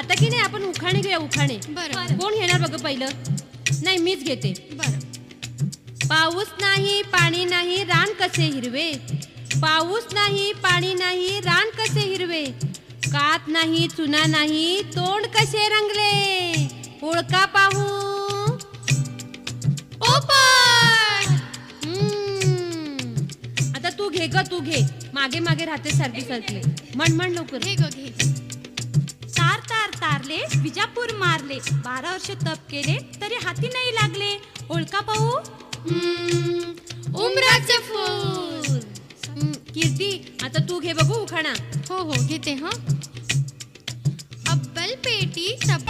आता की नाही आपण उखाणे घेऊया उखाणे. कोण घेणार बघ पहिलं? नाही मीच घेते. पाऊस नाही पाणी नाही रान कसे हिरवे? पाऊस नाही पाणी नाही रान कसे हिरवे? कात नाही चुना नाही तोंड कसे रंगले? ओळखा पाहू. आता तू घे ग तू घे. मागे मागे राहते सारखी सारखी. म्हण म्हण लवकर. घे ग घे. मारले विजापूर मारले. बारा वर्ष तप केले तरी हाती नाही लागले. ओळखा पाहू. उमराचे फूल. कीर्ती आता तू घे बघू उखाणा. हो हो घेते हा. अब्बल पेटी सब